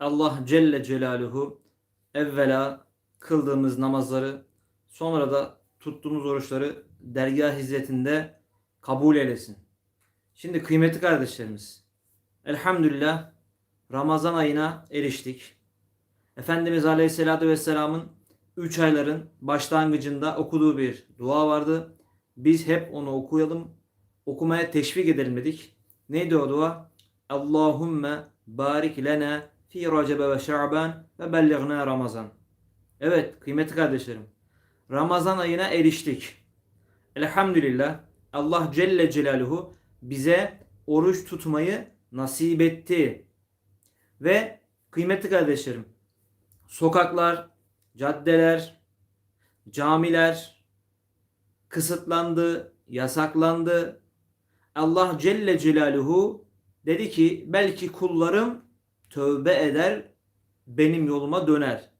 Allah Celle Celaluhu evvela kıldığımız namazları sonra da tuttuğumuz oruçları dergah hizmetinde kabul eylesin. Şimdi kıymetli kardeşlerimiz elhamdülillah Ramazan ayına eriştik. Efendimiz Aleyhisselatü Vesselam'ın 3 ayların başlangıcında okuduğu bir dua vardı. Biz hep onu okuyalım, okumaya teşvik edelim dedik. Neydi o dua? Allahümme barik lena fi Recebe ve Şaban ve bellighna Ramazan. Evet kıymetli kardeşlerim. Ramazan ayına eriştik. Elhamdülillah Allah Celle Celaluhu bize oruç tutmayı nasip etti. Ve kıymetli kardeşlerim sokaklar, caddeler, camiler kısıtlandı, yasaklandı. Allah Celle Celaluhu dedi ki belki kullarım tövbe eder, benim yoluma döner.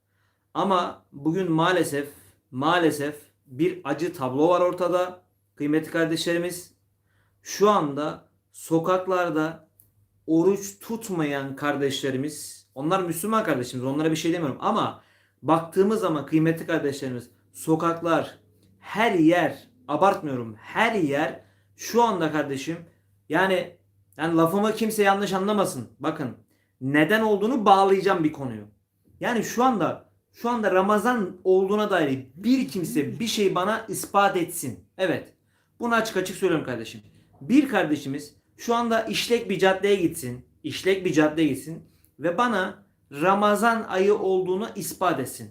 Ama bugün maalesef maalesef bir acı tablo var ortada. Kıymetli kardeşlerimiz şu anda sokaklarda oruç tutmayan kardeşlerimiz, onlar Müslüman kardeşimiz, onlara bir şey demiyorum ama baktığımız zaman kıymetli kardeşlerimiz, sokaklar, her yer, abartmıyorum, her yer şu anda kardeşim yani yani lafımı kimse yanlış anlamasın. Bakın neden olduğunu bağlayacağım bir konuyu. Yani şu anda şu anda Ramazan olduğuna dair bir kimse bir şey bana ispat etsin. Evet. Bunu açık açık söylüyorum kardeşim. Bir kardeşimiz şu anda işlek bir caddeye gitsin. işlek bir caddeye gitsin ve bana Ramazan ayı olduğunu ispat etsin.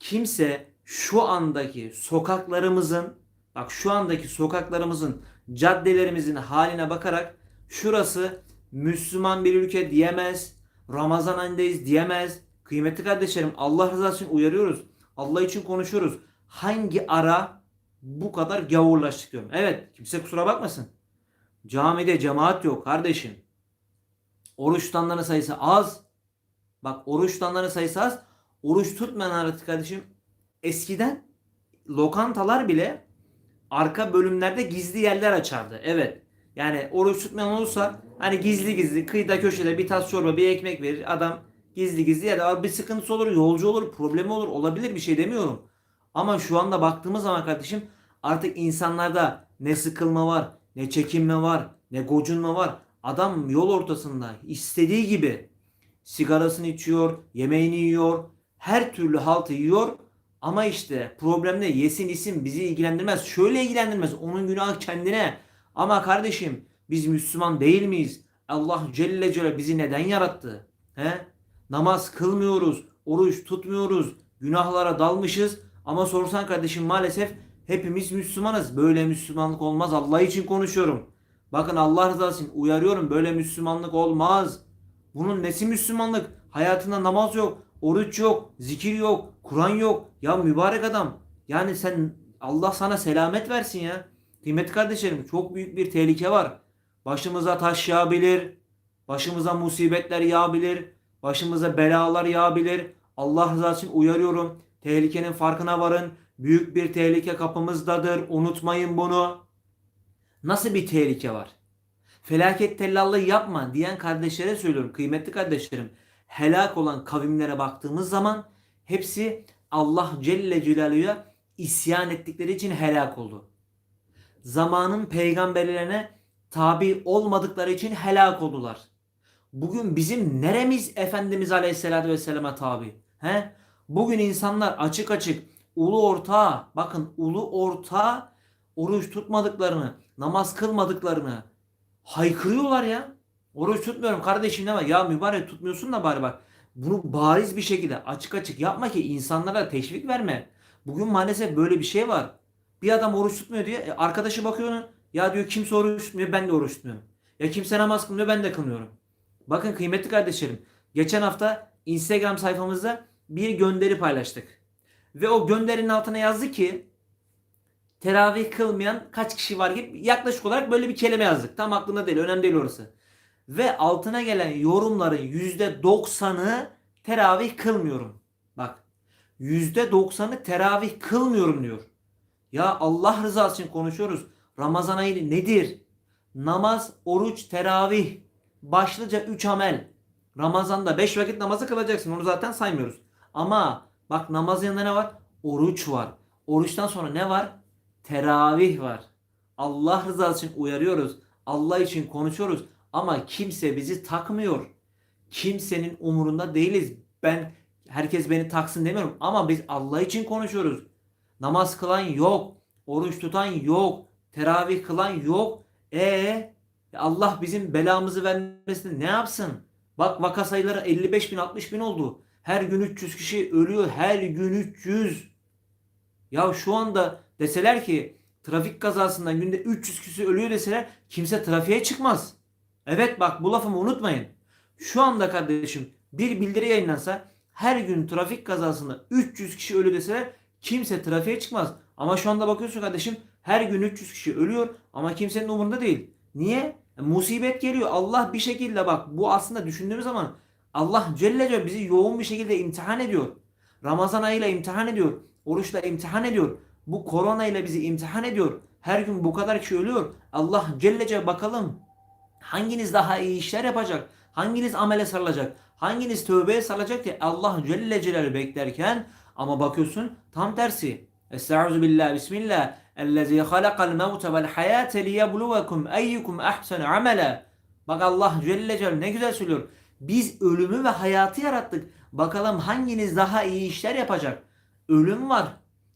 Kimse şu andaki sokaklarımızın bak şu andaki sokaklarımızın caddelerimizin haline bakarak şurası Müslüman bir ülke diyemez. Ramazan ayındayız diyemez. Kıymetli kardeşlerim Allah rızası için uyarıyoruz. Allah için konuşuyoruz. Hangi ara bu kadar gavurlaştık diyorum. Evet kimse kusura bakmasın. Camide cemaat yok kardeşim. Oruç tutanların sayısı az. Bak oruç tutanların sayısı az. Oruç tutmayan artık kardeşim eskiden lokantalar bile arka bölümlerde gizli yerler açardı. Evet. Yani oruç tutmayan olursa hani gizli gizli kıyıda köşede bir tas çorba bir ekmek verir adam gizli gizli ya da bir sıkıntısı olur yolcu olur problemi olur olabilir bir şey demiyorum. Ama şu anda baktığımız zaman kardeşim artık insanlarda ne sıkılma var ne çekinme var ne gocunma var. Adam yol ortasında istediği gibi sigarasını içiyor, yemeğini yiyor, her türlü haltı yiyor. Ama işte problem ne? Yesin isim bizi ilgilendirmez. Şöyle ilgilendirmez. Onun günahı kendine. Ama kardeşim biz Müslüman değil miyiz? Allah Celle Celle bizi neden yarattı? He? Namaz kılmıyoruz, oruç tutmuyoruz, günahlara dalmışız. Ama sorsan kardeşim maalesef hepimiz Müslümanız. Böyle Müslümanlık olmaz. Allah için konuşuyorum. Bakın Allah rızası için uyarıyorum. Böyle Müslümanlık olmaz. Bunun nesi Müslümanlık? Hayatında namaz yok, oruç yok, zikir yok, Kur'an yok. Ya mübarek adam. Yani sen Allah sana selamet versin ya. Kıymetli kardeşlerim çok büyük bir tehlike var. Başımıza taş yağabilir. Başımıza musibetler yağabilir. Başımıza belalar yağabilir. Allah rızası için uyarıyorum. Tehlikenin farkına varın. Büyük bir tehlike kapımızdadır. Unutmayın bunu. Nasıl bir tehlike var? Felaket tellallığı yapma diyen kardeşlere söylüyorum. Kıymetli kardeşlerim. Helak olan kavimlere baktığımız zaman hepsi Allah Celle Celaluhu'ya isyan ettikleri için helak oldu. Zamanın peygamberlerine tabi olmadıkları için helak oldular. Bugün bizim neremiz Efendimiz Aleyhisselatü Vesselam'a tabi? He? Bugün insanlar açık açık ulu orta bakın ulu orta oruç tutmadıklarını, namaz kılmadıklarını haykırıyorlar ya. Oruç tutmuyorum kardeşim deme. Ya mübarek tutmuyorsun da bari bak. Bunu bariz bir şekilde açık açık yapma ki insanlara teşvik verme. Bugün maalesef böyle bir şey var. Bir adam oruç tutmuyor diye e, arkadaşı bakıyor ona. Ya diyor kimse oruç tutmuyor ben de oruç tutmuyorum. Ya kimse namaz kılmıyor ben de kılmıyorum. Bakın kıymetli kardeşlerim. Geçen hafta Instagram sayfamızda bir gönderi paylaştık. Ve o gönderinin altına yazdı ki teravih kılmayan kaç kişi var gibi yaklaşık olarak böyle bir kelime yazdık. Tam aklımda değil önemli değil orası. Ve altına gelen yorumların %90'ı teravih kılmıyorum. Bak %90'ı teravih kılmıyorum diyor. Ya Allah rızası için konuşuyoruz. Ramazan ayı nedir? Namaz, oruç, teravih. Başlıca 3 amel. Ramazan'da 5 vakit namazı kılacaksın. Onu zaten saymıyoruz. Ama bak namazın yanında ne var? Oruç var. Oruçtan sonra ne var? Teravih var. Allah rızası için uyarıyoruz. Allah için konuşuyoruz. Ama kimse bizi takmıyor. Kimsenin umurunda değiliz. Ben herkes beni taksın demiyorum ama biz Allah için konuşuyoruz. Namaz kılan yok. Oruç tutan yok. Teravih kılan yok. E Allah bizim belamızı vermesini ne yapsın? Bak vaka sayıları 55 bin 60 bin oldu. Her gün 300 kişi ölüyor. Her gün 300. Ya şu anda deseler ki trafik kazasından günde 300 kişi ölüyor deseler kimse trafiğe çıkmaz. Evet bak bu lafımı unutmayın. Şu anda kardeşim bir bildiri yayınlansa her gün trafik kazasında 300 kişi ölü deseler kimse trafiğe çıkmaz. Ama şu anda bakıyorsun kardeşim her gün 300 kişi ölüyor ama kimsenin umurunda değil. Niye? E, musibet geliyor. Allah bir şekilde bak bu aslında düşündüğümüz zaman Allah Celle Celle bizi yoğun bir şekilde imtihan ediyor. Ramazan ayıyla imtihan ediyor. Oruçla imtihan ediyor. Bu korona ile bizi imtihan ediyor. Her gün bu kadar kişi ölüyor. Allah Celle Celle bakalım hanginiz daha iyi işler yapacak? Hanginiz amele sarılacak? Hanginiz tövbeye sarılacak diye Allah Celle Celaluhu beklerken ama bakıyorsun tam tersi. Estaizu billah bismillah. Ellezî halakal mevte vel hayâte liyebluvekum eyyukum ahsenu amela. Bak Allah Celle Celaluhu ne güzel söylüyor. Biz ölümü ve hayatı yarattık. Bakalım hanginiz daha iyi işler yapacak? Ölüm var.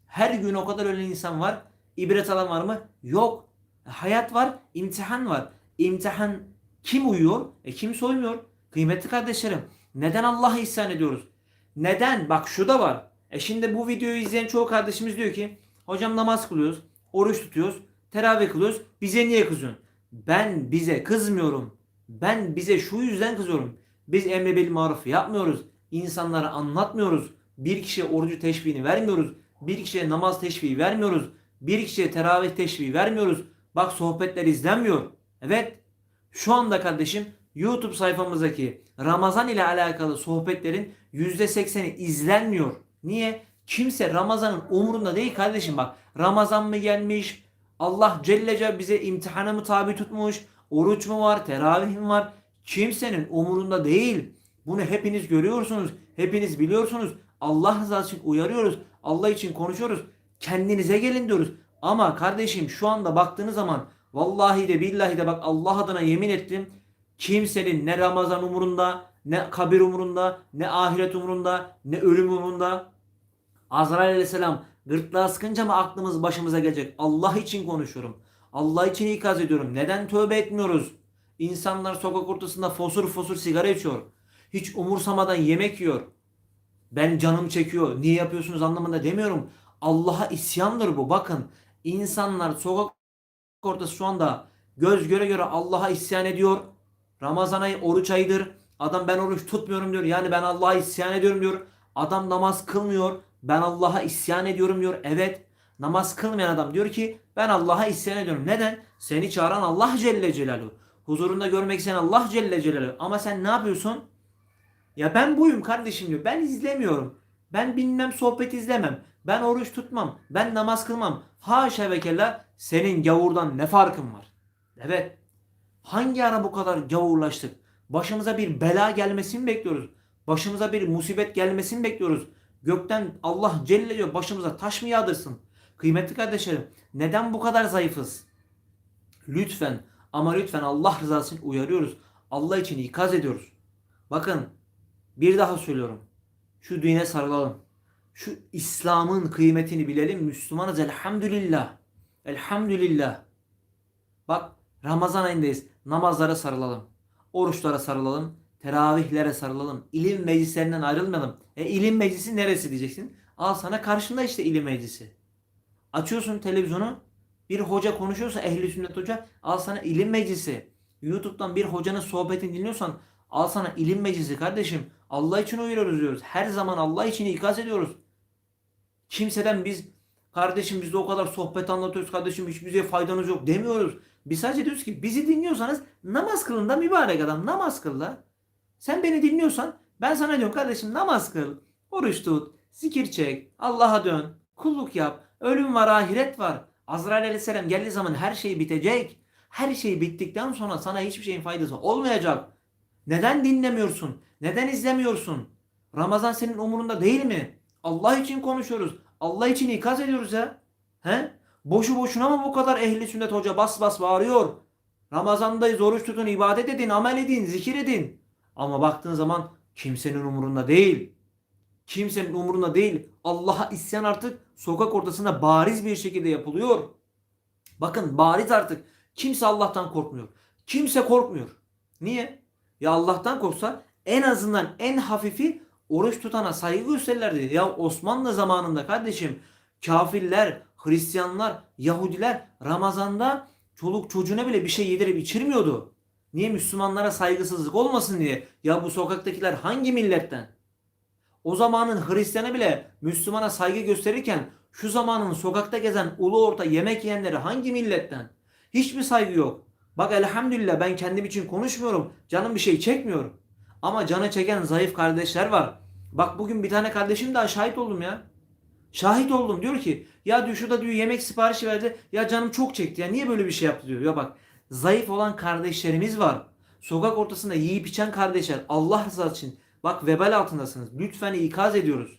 Her gün o kadar ölen insan var. İbret alan var mı? Yok. Hayat var, imtihan var. İmtihan kim uyuyor? E kim soymuyor? Kıymetli kardeşlerim, neden Allah'a isyan ediyoruz? Neden? Bak şu da var. E şimdi bu videoyu izleyen çoğu kardeşimiz diyor ki, hocam namaz kılıyoruz, oruç tutuyoruz, teravih kılıyoruz. Bize niye kızıyorsun? Ben bize kızmıyorum. Ben bize şu yüzden kızıyorum. Biz emre bil maruf yapmıyoruz. İnsanlara anlatmıyoruz. Bir kişiye orucu teşbihini vermiyoruz. Bir kişiye namaz teşbihi vermiyoruz. Bir kişiye teravih teşbihi vermiyoruz. Bak sohbetler izlenmiyor. Evet. Şu anda kardeşim YouTube sayfamızdaki Ramazan ile alakalı sohbetlerin %80'i izlenmiyor. Niye? Kimse Ramazan'ın umurunda değil kardeşim bak. Ramazan mı gelmiş? Allah Celle Celle bize imtihana mı tabi tutmuş? Oruç mu var? Teravih mi var? Kimsenin umurunda değil. Bunu hepiniz görüyorsunuz. Hepiniz biliyorsunuz. Allah rızası için uyarıyoruz. Allah için konuşuyoruz. Kendinize gelin diyoruz. Ama kardeşim şu anda baktığınız zaman vallahi de billahi de bak Allah adına yemin ettim. Kimsenin ne Ramazan umurunda, ne kabir umurunda, ne ahiret umurunda, ne ölüm umurunda. Azrail aleyhisselam gırtlağı sıkınca mı aklımız başımıza gelecek? Allah için konuşuyorum. Allah için ikaz ediyorum. Neden tövbe etmiyoruz? İnsanlar sokak ortasında fosur fosur sigara içiyor. Hiç umursamadan yemek yiyor. Ben canım çekiyor. Niye yapıyorsunuz anlamında demiyorum. Allah'a isyandır bu. Bakın insanlar sokak ortası şu anda göz göre göre Allah'a isyan ediyor. Ramazan ayı oruç ayıdır. Adam ben oruç tutmuyorum diyor. Yani ben Allah'a isyan ediyorum diyor. Adam namaz kılmıyor. Ben Allah'a isyan ediyorum diyor. Evet. Namaz kılmayan adam diyor ki ben Allah'a isyan ediyorum. Neden? Seni çağıran Allah Celle Celaluhu. Huzurunda görmek isteyen Allah Celle Celaluhu. Ama sen ne yapıyorsun? Ya ben buyum kardeşim diyor. Ben izlemiyorum. Ben bilmem sohbet izlemem. Ben oruç tutmam. Ben namaz kılmam. Haşa ve kella senin gavurdan ne farkın var? Evet. Hangi ara bu kadar gavurlaştık? Başımıza bir bela gelmesini bekliyoruz. Başımıza bir musibet gelmesini bekliyoruz. Gökten Allah Celle Celaluhu başımıza taş mı yağdırsın? Kıymetli kardeşlerim neden bu kadar zayıfız? Lütfen ama lütfen Allah rızası için uyarıyoruz. Allah için ikaz ediyoruz. Bakın bir daha söylüyorum. Şu dine sarılalım. Şu İslam'ın kıymetini bilelim. Müslümanız elhamdülillah. Elhamdülillah. Bak Ramazan ayındayız. Namazlara sarılalım. Oruçlara sarılalım. Teravihlere sarılalım. İlim meclislerinden ayrılmayalım. E ilim meclisi neresi diyeceksin? Al sana karşında işte ilim meclisi. Açıyorsun televizyonu. Bir hoca konuşuyorsa ehli sünnet hoca al sana ilim meclisi. YouTube'dan bir hocanın sohbetini dinliyorsan al sana ilim meclisi kardeşim. Allah için uyuyoruz diyoruz. Her zaman Allah için ikaz ediyoruz. Kimseden biz kardeşim biz de o kadar sohbet anlatıyoruz kardeşim hiç bize faydanız yok demiyoruz. Biz sadece diyoruz ki bizi dinliyorsanız namaz kılın da mübarek adam namaz kıl da. Sen beni dinliyorsan ben sana diyorum kardeşim namaz kıl, oruç tut, zikir çek, Allah'a dön, kulluk yap. Ölüm var, ahiret var. Azrail aleyhisselam geldiği zaman her şey bitecek. Her şey bittikten sonra sana hiçbir şeyin faydası olmayacak. Neden dinlemiyorsun? Neden izlemiyorsun? Ramazan senin umurunda değil mi? Allah için konuşuyoruz. Allah için ikaz ediyoruz ya. He? Boşu boşuna mı bu kadar ehli sünnet hoca bas bas bağırıyor? Ramazandayız oruç tutun, ibadet edin, amel edin, zikir edin. Ama baktığın zaman kimsenin umurunda değil. Kimsenin umurunda değil. Allah'a isyan artık sokak ortasında bariz bir şekilde yapılıyor. Bakın bariz artık. Kimse Allah'tan korkmuyor. Kimse korkmuyor. Niye? Ya Allah'tan korksa en azından en hafifi oruç tutana saygı gösterirlerdi. Ya Osmanlı zamanında kardeşim kafirler, Hristiyanlar, Yahudiler Ramazan'da çoluk çocuğuna bile bir şey yedirip içirmiyordu. Niye Müslümanlara saygısızlık olmasın diye. Ya bu sokaktakiler hangi milletten? O zamanın Hristiyanı bile Müslümana saygı gösterirken şu zamanın sokakta gezen ulu orta yemek yiyenleri hangi milletten? Hiçbir saygı yok. Bak elhamdülillah ben kendim için konuşmuyorum. Canım bir şey çekmiyor. Ama canı çeken zayıf kardeşler var. Bak bugün bir tane kardeşim daha şahit oldum ya. Şahit oldum. Diyor ki ya diyor şurada diyor yemek siparişi verdi. Ya canım çok çekti ya niye böyle bir şey yaptı diyor. Ya bak zayıf olan kardeşlerimiz var. Sokak ortasında yiyip içen kardeşler Allah rızası için bak vebal altındasınız. Lütfen ikaz ediyoruz.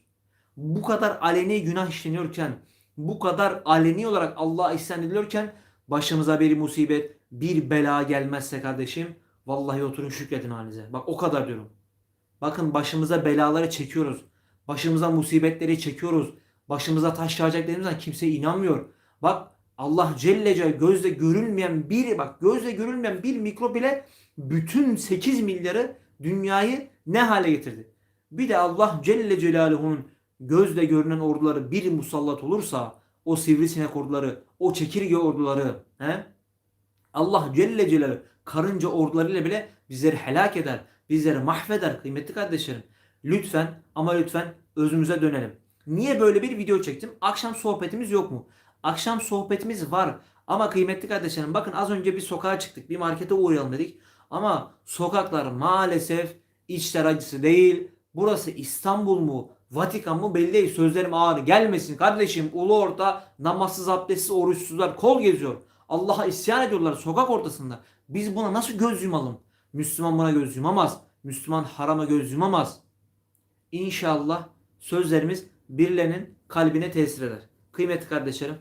Bu kadar aleni günah işleniyorken bu kadar aleni olarak Allah'a isyan ediliyorken başımıza bir musibet bir bela gelmezse kardeşim vallahi oturun şükredin halinize. Bak o kadar diyorum. Bakın başımıza belaları çekiyoruz. Başımıza musibetleri çekiyoruz. Başımıza taş yağacaklarımızdan kimse inanmıyor. Bak Allah Celle Celle gözle görülmeyen bir bak gözle görülmeyen bir mikrop ile bütün 8 milyarı dünyayı ne hale getirdi. Bir de Allah Celle Celaluhu'nun gözle görünen orduları bir musallat olursa o sivrisinek orduları, o çekirge orduları he? Allah Celle Celaluhu karınca ordularıyla bile bizleri helak eder. Bizleri mahveder kıymetli kardeşlerim. Lütfen ama lütfen özümüze dönelim. Niye böyle bir video çektim? Akşam sohbetimiz yok mu? Akşam sohbetimiz var. Ama kıymetli kardeşlerim bakın az önce bir sokağa çıktık. Bir markete uğrayalım dedik. Ama sokaklar maalesef içler acısı değil. Burası İstanbul mu? Vatikan mı belli değil. Sözlerim ağır gelmesin. Kardeşim ulu orta namazsız abdestsiz oruçsuzlar kol geziyor. Allah'a isyan ediyorlar sokak ortasında. Biz buna nasıl göz yumalım? Müslüman buna göz yumamaz. Müslüman harama göz yumamaz. İnşallah sözlerimiz birilerinin kalbine tesir eder. Kıymetli kardeşlerim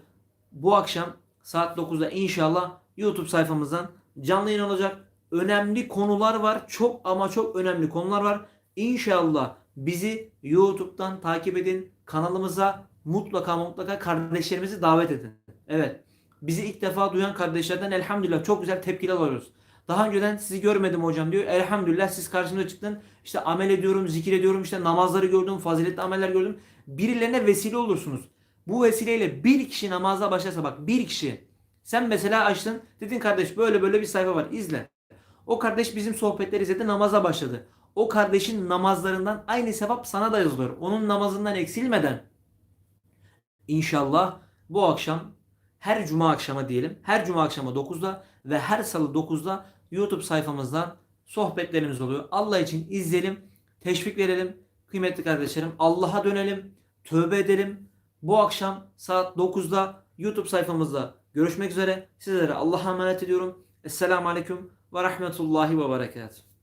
bu akşam saat 9'da inşallah YouTube sayfamızdan canlı yayın olacak. Önemli konular var. Çok ama çok önemli konular var. İnşallah bizi YouTube'dan takip edin. Kanalımıza mutlaka mutlaka kardeşlerimizi davet edin. Evet. Bizi ilk defa duyan kardeşlerden elhamdülillah çok güzel tepkiler alıyoruz. Daha önceden sizi görmedim hocam diyor. Elhamdülillah siz karşımda çıktın. İşte amel ediyorum, zikir ediyorum, işte namazları gördüm, faziletli ameller gördüm. Birilerine vesile olursunuz. Bu vesileyle bir kişi namaza başlarsa bak bir kişi. Sen mesela açtın dedin kardeş böyle böyle bir sayfa var izle. O kardeş bizim sohbetleri izledi namaza başladı. O kardeşin namazlarından aynı sevap sana da yazılıyor. Onun namazından eksilmeden. İnşallah bu akşam her cuma akşama diyelim. Her cuma akşama 9'da ve her salı 9'da YouTube sayfamızdan sohbetlerimiz oluyor. Allah için izleyelim, teşvik verelim. Kıymetli kardeşlerim Allah'a dönelim, tövbe edelim. Bu akşam saat 9'da YouTube sayfamızda görüşmek üzere. Sizlere Allah'a emanet ediyorum. Esselamu Aleyküm ve Rahmetullahi ve Berekatuhu.